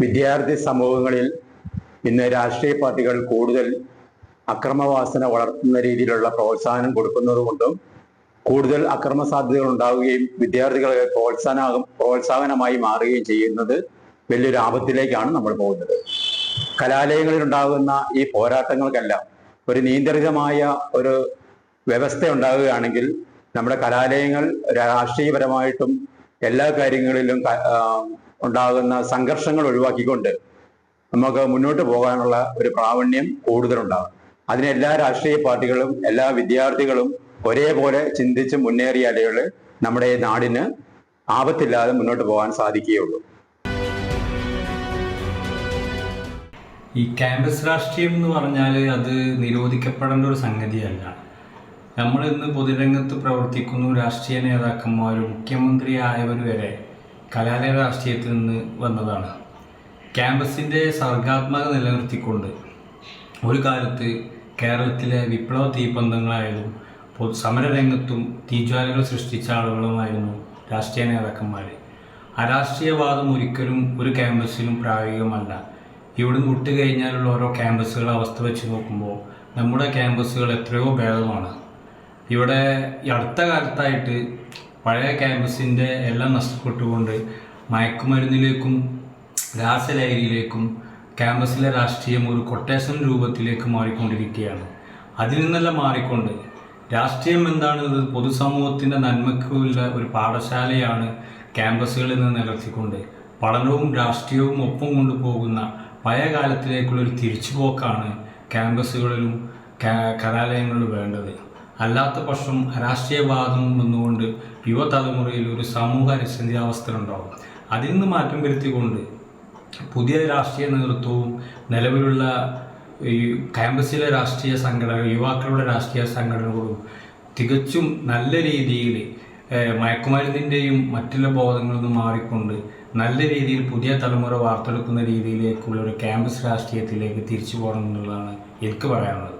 വിദ്യാർത്ഥി സമൂഹങ്ങളിൽ ഇന്ന് രാഷ്ട്രീയ പാർട്ടികൾ കൂടുതൽ അക്രമവാസന വളർത്തുന്ന രീതിയിലുള്ള പ്രോത്സാഹനം കൊടുക്കുന്നതുകൊണ്ടും കൂടുതൽ അക്രമ സാധ്യതകൾ ഉണ്ടാവുകയും വിദ്യാർത്ഥികളെ പ്രോത്സാഹനം പ്രോത്സാഹനമായി മാറുകയും ചെയ്യുന്നത് വലിയൊരു ആപത്തിലേക്കാണ് നമ്മൾ പോകുന്നത്. കലാലയങ്ങളിൽ ഉണ്ടാകുന്ന ഈ പോരാട്ടങ്ങൾക്കെല്ലാം ഒരു നിയന്ത്രിതമായ ഒരു വ്യവസ്ഥ ഉണ്ടാകുകയാണെങ്കിൽ നമ്മുടെ കലാലയങ്ങൾ രാഷ്ട്രീയപരമായിട്ടും എല്ലാ കാര്യങ്ങളിലും ഉണ്ടാകുന്ന സംഘർഷങ്ങൾ ഒഴിവാക്കിക്കൊണ്ട് നമുക്ക് മുന്നോട്ട് പോകാനുള്ള ഒരു പ്രാവണ്യം കൂടുതലുണ്ടാകും. അതിന് എല്ലാ രാഷ്ട്രീയ പാർട്ടികളും എല്ലാ വിദ്യാർത്ഥികളും ഒരേപോലെ ചിന്തിച്ച് മുന്നേറിയാലേ നമ്മുടെ നാടിന് ആപത്തില്ലാതെ മുന്നോട്ട് പോകാൻ സാധിക്കുകയുള്ളൂ. ഈ ക്യാമ്പസ് രാഷ്ട്രീയം എന്ന് പറഞ്ഞാൽ അത് നിരോധിക്കപ്പെടേണ്ട ഒരു സംഗതിയല്ല. നമ്മൾ ഇന്ന് പൊതുരംഗത്ത് പ്രവർത്തിക്കുന്നു രാഷ്ട്രീയ നേതാക്കന്മാരും മുഖ്യമന്ത്രി മുഖ്യമന്ത്രിയായവർ വരെ കലാലയ രാഷ്ട്രീയത്തിൽ നിന്ന് വന്നതാണ്. ക്യാമ്പസിന്റെ സർഗാത്മക നിലനിർത്തിക്കൊണ്ട് ഒരു കാലത്ത് കേരളത്തിലെ വിപ്ലവ തീപ്പന്തങ്ങളായാലും പൊതു സമരരംഗത്തും തീജ്വാലകൾ സൃഷ്ടിച്ച ആളുകളുമായിരുന്നു രാഷ്ട്രീയ നേതാക്കന്മാർ അരാഷ്ട്രീയവാദം ഒരിക്കലും ഒരു ക്യാമ്പസിലും പ്രായോഗികമല്ല. ഇവിടുന്ന് വിട്ട് കഴിഞ്ഞാലുള്ള ഓരോ ക്യാമ്പസുകളുടെ അവസ്ഥ വെച്ച് നോക്കുമ്പോൾ നമ്മുടെ ക്യാമ്പസുകൾ എത്രയോ ഭേദമാണ്. ഇവിടെ ഈ അടുത്ത കാലത്തായിട്ട് പഴയ ക്യാമ്പസിന്റെ എല്ലാം നഷ്ടപ്പെട്ടുകൊണ്ട് മയക്കുമരുന്നിലേക്കും രാസലഹരിയിലേക്കും ക്യാമ്പസിലെ രാഷ്ട്രീയം ഒരു കൊട്ടേഷൻ രൂപത്തിലേക്ക് മാറിക്കൊണ്ടിരിക്കുകയാണ്. അതിൽ നിന്നെല്ലാം മാറിക്കൊണ്ട് രാഷ്ട്രീയം എന്താണെന്നത് പൊതുസമൂഹത്തിന്റെ നന്മയ്ക്കുള്ള ഒരു പാഠശാലയാണ് ക്യാമ്പസുകളിൽ നിന്ന് നിലർത്തിക്കൊണ്ട് പഠനവും രാഷ്ട്രീയവും ഒപ്പം കൊണ്ടുപോകുന്ന പഴയ കാലത്തിലേക്കുള്ള ഒരു തിരിച്ചുപോക്കാണ് ക്യാമ്പസുകളിലും കലാലയങ്ങളിലും വേണ്ടത്. അല്ലാത്ത പക്ഷം രാഷ്ട്രീയവാദം വന്നുകൊണ്ട് യുവതലമുറയിൽ ഒരു സമൂഹ അനിശ്ചിതാവസ്ഥ അതിൽ നിന്ന് മാറ്റം വരുത്തിക്കൊണ്ട് പുതിയ രാഷ്ട്രീയ നേതൃത്വവും നിലവിലുള്ള ഈ ക്യാമ്പസിലെ രാഷ്ട്രീയ സംഘടന യുവാക്കളുടെ രാഷ്ട്രീയ സംഘടനകളും തികച്ചും നല്ല രീതിയിൽ മയക്കുമരുന്നിന്റെയും മറ്റുള്ള ബോധങ്ങളിൽ നിന്ന് മാറിക്കൊണ്ട് നല്ല രീതിയിൽ പുതിയ തലമുറ വാർത്തെടുക്കുന്ന രീതിയിലേക്കുള്ള ഒരു ക്യാമ്പസ് രാഷ്ട്രീയത്തിലേക്ക് തിരിച്ചു പോകണം എന്നുള്ളതാണ് എനിക്ക് പറയാനുള്ളത്.